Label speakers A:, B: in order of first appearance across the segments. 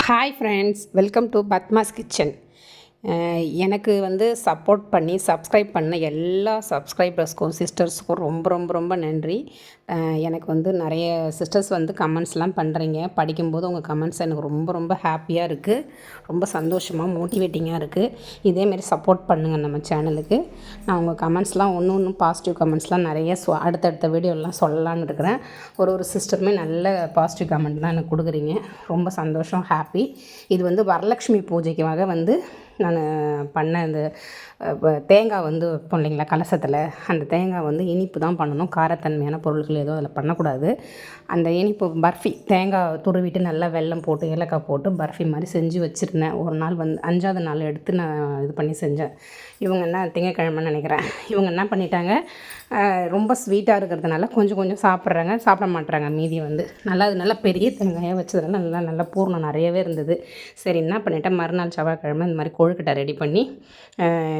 A: hi friends welcome to Padma's kitchen எனக்கு வந்து support பண்ணி சப்ஸ்கிரைப் பண்ண எல்லா சப்ஸ்கிரைபர்ஸ்க்கும் சிஸ்டர்ஸ்க்கும் ரொம்ப ரொம்ப ரொம்ப நன்றி. எனக்கு வந்து நிறைய சிஸ்டர்ஸ் வந்து கமெண்ட்ஸ்லாம் பண்ணுறீங்க படிக்கும்போது உங்கள் கமெண்ட்ஸ் எனக்கு ரொம்ப ரொம்ப ஹாப்பியாக இருக்குது ரொம்ப சந்தோஷமாக மோட்டிவேட்டிங்காக இருக்குது இதேமாரி சப்போர்ட் பண்ணுங்கள் நம்ம சேனலுக்கு நான் உங்கள் கமெண்ட்ஸ்லாம் ஒன்று ஒன்று பாசிட்டிவ் கமெண்ட்ஸ்லாம் நிறைய சொ அடுத்தடுத்த வீடியோலாம் சொல்லலான்னு இருக்கிறேன். ஒரு ஒரு சிஸ்டருமே நல்ல பாசிட்டிவ் கமெண்ட் தான் எனக்கு கொடுக்குறீங்க. ரொம்ப சந்தோஷம் ஹாப்பி இது வந்து வரலட்சுமி பூஜைக்காக வந்து நான் பண்ண இந்த தேங்காய் வந்து வைப்போம் இல்லைங்களா கலசத்தில். அந்த தேங்காய் வந்து இனிப்பு தான் பண்ணணும். காரத்தன்மையான பொருட்கள் எதுவும் அதில் பண்ணக்கூடாது. அந்த இனிப்பு பர்ஃபி தேங்காய் துருவிட்டு நல்லா வெல்லம் போட்டு ஏலக்காய் போட்டு பர்ஃபி மாதிரி செஞ்சு வச்சுருந்தேன். ஒரு நாள் வந்து அஞ்சாவது நாள் எடுத்து நான் இது பண்ணி செஞ்சேன். இவங்க என்ன திங்கக்கிழமைன்னு நினைக்கிறேன். இவங்க என்ன பண்ணிட்டாங்க ரொம்ப ஸ்வீட்டாக இருக்கிறதுனால கொஞ்சம் கொஞ்சம் சாப்பிட்றாங்க. சாப்பிட மாட்டுறாங்க. மீதி வந்து நல்லா அது நல்லா பெரிய தேங்காயாக வச்சதுனால நல்லா நல்லா பூர்ணம் நிறையவே இருந்தது. சரி என்ன பண்ணிட்டேன்? மறுநாள் செவ்வாய்க்கிழமை இந்த மாதிரி கொழுக்கட்டை ரெடி பண்ணி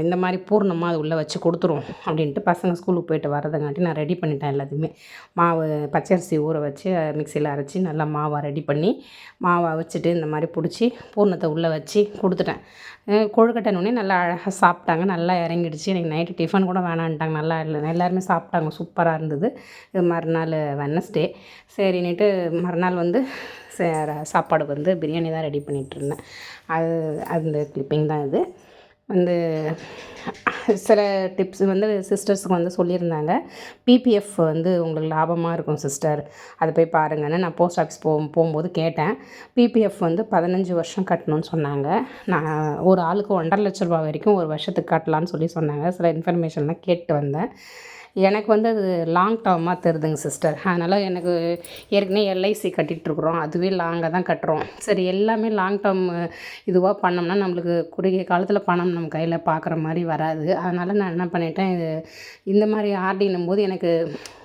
A: இந்த மாதிரி பூர்ணமாக அது உள்ளே வச்சு கொடுத்துருவோம் அப்படின்ட்டு பசங்க ஸ்கூலுக்கு போயிட்டு வரதுங்காட்டி நான் ரெடி பண்ணிட்டேன் எல்லாத்தையுமே. மாவு பச்சரிசி ஊற வச்சு மிக்சியில் அரைச்சி நல்லா மாவை ரெடி பண்ணி மாவை வச்சுட்டு இந்த மாதிரி பிடிச்சி பூர்ணத்தை உள்ளே வச்சு கொடுத்துட்டேன். அஹ் கொழுக்கட்டைனோடனே நல்லா அழகாக சாப்பிட்டாங்க நல்லா இறங்கிடுச்சு. எனக்கு நைட்டு டிஃபன் கூட வேணான்ட்டாங்க நல்லா இல்லை. எல்லாருமே சாப்பிட்டாங்க சூப்பராக இருந்தது. மறுநாள் வெனஸ்டே சரின்னுட்டு மறுநாள் வந்து சாப்பாடு வந்து பிரியாணி தான் ரெடி பண்ணிகிட்டு இருந்தேன் அது அந்த கிளிப்பிங் தான் இது. வந்து சில டிப்ஸ் வந்து சிஸ்டர்ஸுக்கு வந்து சொல்லியிருந்தாங்க. பிபிஎஃப் வந்து உங்களுக்கு லாபமாக இருக்கும் சிஸ்டர் அதை போய் பாருங்கன்னு நான் போஸ்ட் ஆஃபீஸ் போ போகும்போது கேட்டேன். பிபிஎஃப் வந்து பதினஞ்சு வருஷம் கட்டணும்னு சொன்னாங்க. நான் ஒரு ஆளுக்கு ஒன்றரை லட்ச ரூபா வரைக்கும் ஒரு வருஷத்துக்கு கட்டலான்னு சொல்லி சொன்னாங்க. சில இன்ஃபர்மேஷன்லாம் கேட்டு வந்தேன். எனக்கு வந்து அது லாங் டேர்மாக தருதுங்க சிஸ்டர் அதனால் எனக்கு ஏற்கனவே எல்ஐசி கட்டிகிட்ருக்குறோம் அதுவே லாங்காக தான் கட்டுறோம். சரி எல்லாமே லாங் டேர்ம் இதுவாக பண்ணோம்னா நம்மளுக்கு குறுகிய காலத்தில் பணம் நம்ம கையில் பார்க்குற மாதிரி வராது. அதனால் நான் என்ன பண்ணிட்டேன் இது இந்த மாதிரி ஆர்டின்னும் போது எனக்கு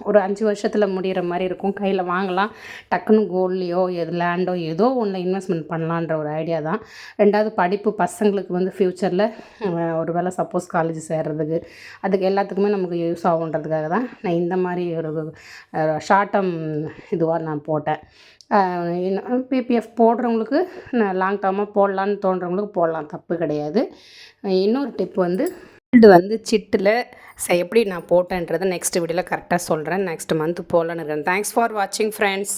A: ஒரு அஞ்சு வருஷத்தில் முடிகிற மாதிரி இருக்கும். கையில் வாங்கலாம். டக்குன்னு கோல்ட்லேயோ எது லேண்டோ ஏதோ ஒன்று இன்வெஸ்ட்மெண்ட் பண்ணலான்ற ஒரு ஐடியா தான். ரெண்டாவது படிப்பு பசங்களுக்கு வந்து ஃப்யூச்சரில் ஒரு வேளை சப்போஸ் காலேஜ் சேர்றதுக்கு அதுக்கு எல்லாத்துக்குமே நமக்கு யூஸ் பார்க்குறதுக்காக தான் நான் இந்த மாதிரி ஒரு ஷார்ட் டேர்ம் இதுவாக நான் போட்டேன். பிபிஎஃப் போடுறவங்களுக்கு நான் லாங் டேர்மாக போடலான்னு தோன்றவங்களுக்கு போடலாம் தப்பு கிடையாது. இன்னொரு டிப் வந்து கோல்டு வந்து சிட்டில் எப்படி நான் போட்டேன்றதை நெக்ஸ்ட் வீடியோவில் கரெக்டாக சொல்கிறேன் நெக்ஸ்ட் மந்த் போடலான்னு இருக்கேன். தேங்க்ஸ் ஃபார் வாட்சிங் ஃப்ரெண்ட்ஸ்